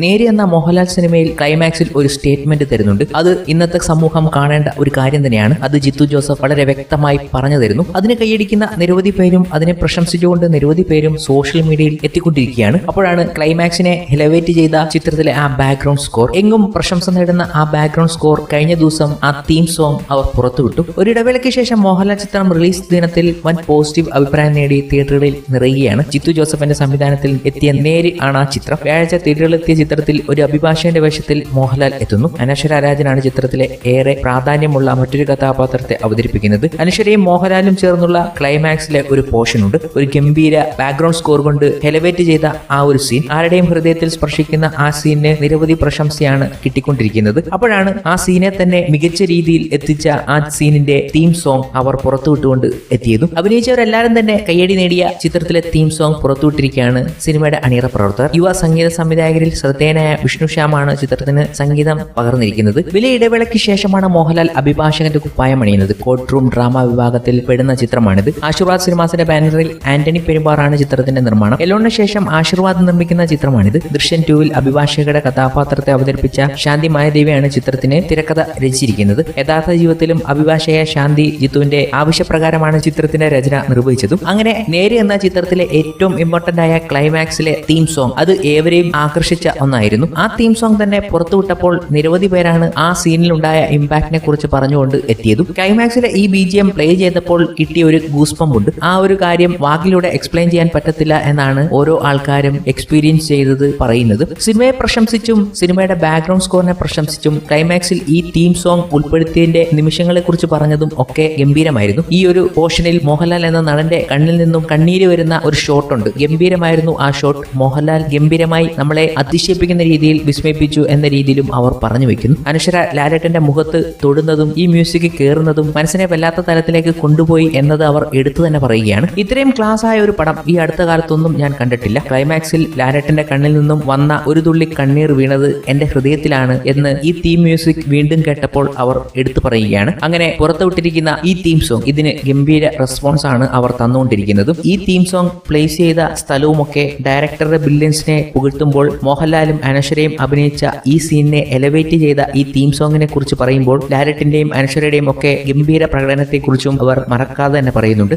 നേരി എന്ന മോഹൻലാൽ സിനിമയിൽ ക്ലൈമാക്സിൽ ഒരു സ്റ്റേറ്റ്മെന്റ് തരുന്നുണ്ട്. അത് ഇന്നത്തെ സമൂഹം കാണേണ്ട ഒരു കാര്യം തന്നെയാണ്. അത് ജിത്തു ജോസഫ് വളരെ വ്യക്തമായി പറഞ്ഞു തരുന്നു. അതിനെ കൈയടിക്കുന്ന നിരവധി പേരും അതിനെ പ്രശംസിച്ചുകൊണ്ട് നിരവധി പേരും സോഷ്യൽ മീഡിയയിൽ എത്തിക്കൊണ്ടിരിക്കുകയാണ്. അപ്പോഴാണ് ക്ലൈമാക്സിനെ എലവേറ്റ് ചെയ്ത ചിത്രത്തിലെ ആ ബാക്ക്ഗ്രൗണ്ട് സ്കോർ എങ്ങും പ്രശംസ നേടുന്ന ആ ബാക്ക്ഗ്രൗണ്ട് സ്കോർ കഴിഞ്ഞ ദിവസം ആ തീം സോങ് അവർ പുറത്തുവിട്ടു. ഒരു ഇടവേളയ്ക്ക് ശേഷം മോഹൻലാൽ ചിത്രം റിലീസ് ദിനത്തിൽ വൻ പോസിറ്റീവ് അഭിപ്രായം നേടി തിയേറ്ററുകളിൽ നിറയുകയാണ്. ജിത്തു ജോസഫിന്റെ സംവിധാനത്തിൽ എത്തിയ നേര് ആണ് ആ ചിത്രം. വ്യാഴാഴ്ച തിയേറ്ററുകളിലെത്തിയ ചിത്രത്തിൽ ഒരു അഭിഭാഷകന്റെ വേഷത്തിൽ മോഹൻലാൽ എത്തുന്നു. അനശ്വര രാജനാണ് ചിത്രത്തിലെ ഏറെ പ്രാധാന്യമുള്ള മറ്റൊരു കഥാപാത്രത്തെ അവതരിപ്പിക്കുന്നത്. അനശ്വരയും മോഹൻലാലും ചേർന്നുള്ള ക്ലൈമാക്സിലെ ഒരു പോർഷൻ ഉണ്ട്. ഒരു ഗംഭീര ബാക്ക്ഗ്രൗണ്ട് സ്കോർ കൊണ്ട് ഹെലവേറ്റ് ചെയ്ത ആ ഒരു സീൻ ആരുടെയും ഹൃദയത്തിൽ സ്പർശിക്കുന്ന ആ സീനിന് നിരവധി പ്രശംസയാണ് കിട്ടിക്കൊണ്ടിരിക്കുന്നത്. അപ്പോഴാണ് ആ സീനെ തന്നെ മികച്ച രീതിയിൽ എത്തിച്ച ആ സീനിന്റെ തീം സോങ് അവർ പുറത്തുവിട്ടുകൊണ്ട് എത്തിയതും. അഭിനയിച്ചവരെല്ലാരും തന്നെ കയ്യടി നേടിയ ചിത്രത്തിലെ തീം സോങ് പുറത്തുവിട്ടിരിക്കുകയാണ് സിനിമയുടെ അണിയറ പ്രവർത്തകർ. യുവ സംഗീത സംവിധായകരിൽ ശ്രദ്ധേയനായ വിഷ്ണു ശ്യാമാണ് ചിത്രത്തിന് സംഗീതം പകർന്നിരിക്കുന്നത്. വലിയ ഇടവേളയ്ക്ക് ശേഷമാണ് മോഹൻലാൽ അഭിഭാഷകന്റെ കുപ്പായം അണിയുന്നത്. കോർട്ട് റൂം ഡ്രാമ വിഭാഗത്തിൽ പെടുന്ന ചിത്രമാണിത്. ആശീർവാദ് സിനിമാസിന്റെ ബാനറിൽ ആന്റണി പെരുമ്പാറാണ് ചിത്രത്തിന്റെ നിർമ്മാണം. എല്ലോണിന് ശേഷം ആശീർവാദ് നിർമ്മിക്കുന്ന ചിത്രമാണിത്. ദൃശ്യൻ ടൂവിൽ അഭിഭാഷകരുടെ കഥാപാത്രത്തെ അവതരിപ്പിച്ച ശാന്തി മായദേവിയാണ് ചിത്രത്തിന് തിരക്കഥ രചിച്ചിരിക്കുന്നത്. യഥാർത്ഥ ജീവിതത്തിലും അഭിഭാഷക ശാന്തി ജിത്തുവിന്റെ ആവശ്യപ്രകാരമാണ് ചിത്രത്തിന്റെ രചന നിർവഹിച്ചതും. അങ്ങനെ നേരെ എന്ന ചിത്രത്തിലെ ഏറ്റവും ഇമ്പോർട്ടന്റ് ആയ ക്ലൈമാക്സിലെ തീം സോങ് അത് ഏവരെയും ആകർഷിച്ച ഒന്നായിരുന്നു. ആ തീം സോങ് തന്നെ പുറത്തുവിട്ടപ്പോൾ നിരവധി പേരാണ് ആ സീനിൽ ഉണ്ടായ ഇമ്പാക്റ്റിനെ കുറിച്ച് പറഞ്ഞുകൊണ്ട് എത്തിയതും. ക്ലൈമാക്സിലെ ഈ ബി ജി എം പ്ലേ ചെയ്തപ്പോൾ കിട്ടിയ ഒരു ഗൂസ്പം ഉണ്ട്. ആ ഒരു കാര്യം വാക്കിലൂടെ എക്സ്പ്ലെയിൻ ചെയ്യാൻ പറ്റത്തില്ല എന്നാണ് ഓരോ ആൾക്കാരും എക്സ്പീരിയൻസ് ചെയ്തത് പറയുന്നത്. സിനിമയെ പ്രശംസിച്ചും സിനിമയുടെ ബാക്ക്ഗ്രൗണ്ട് സ്കോറിനെ പ്രശംസിച്ചും ക്ലൈമാക്സിൽ ഈ തീം സോങ് ഉൾപ്പെടുത്തിയതിന്റെ നിമിഷങ്ങളെ കുറിച്ച് പറഞ്ഞതും ഒക്കെ ഗംഭീരമായിരുന്നു. ഈ ഒരു പോർഷനിൽ മോഹൻലാൽ എന്ന നടന്റെ കണ്ണിൽ നിന്നും കണ്ണീര് വരുന്ന ഒരു ഷോട്ട് ഉണ്ട്. ഗംഭീരമായിരുന്നു ആ ഷോട്ട് മോഹൻലാൽ ഗംഭീരമായി നമ്മളെ അതിശയിപ്പിക്കുന്ന രീതിയിൽ വിസ്മയിപ്പിച്ചു എന്ന രീതിയിലും അവർ പറഞ്ഞു വെക്കുന്നു. അനശ്വര ലാലേട്ടന്റെ മുഖത്ത് തൊടുന്നതും ഈ മ്യൂസിക് കയറുന്നതും മനസ്സിനെ വല്ലാത്ത തലത്തിലേക്ക് കൊണ്ടുപോയി എന്നത് അവർ എടുത്തു തന്നെ പറയുകയാണ്. ഇത്രയും ക്ലാസ് ആയ ഒരു പടം ഈ അടുത്ത കാലത്തൊന്നും ഞാൻ കണ്ടിട്ടില്ല. ക്ലൈമാക്സിൽ ലാലേട്ടന്റെ കണ്ണിൽ നിന്നും വന്ന ഒരു തുള്ളി കണ്ണീർ വീണത് എന്റെ ഹൃദയത്തിലാണ് എന്ന് ഈ തീം മ്യൂസിക് വീണ്ടും കേട്ടപ്പോൾ അവർ എടുത്തു പറയുകയാണ്. അങ്ങനെ പുറത്തുവിട്ടിരിക്കുന്ന ഈ തീം സോങ് ഇതിന് ഗംഭീര റെസ്പോൺസ് ആണ് അവർ തന്നുകൊണ്ടിരിക്കുന്നതും. ഈ തീം സോങ് പ്ലേസ് ചെയ്ത സ്ഥലവുമൊക്കെ ഡയറക്ടറുടെ ബില്യൻസിനെ പുകഴ്ത്തുമ്പോൾ മോഹൻലാലും അനശ്വരയും അഭിനയിച്ച ഈ സീനിനെ എലവേറ്റ് ചെയ്ത ഈ തീം സോങ്ങിനെ കുറിച്ച് പറയുമ്പോൾ ലാലറ്റിന്റെയും അനശ്വരയുടെയും ഒക്കെ ഗംഭീര പ്രകടനത്തെക്കുറിച്ചും അവർ മറക്കാതെ തന്നെ പറയുന്നുണ്ട്.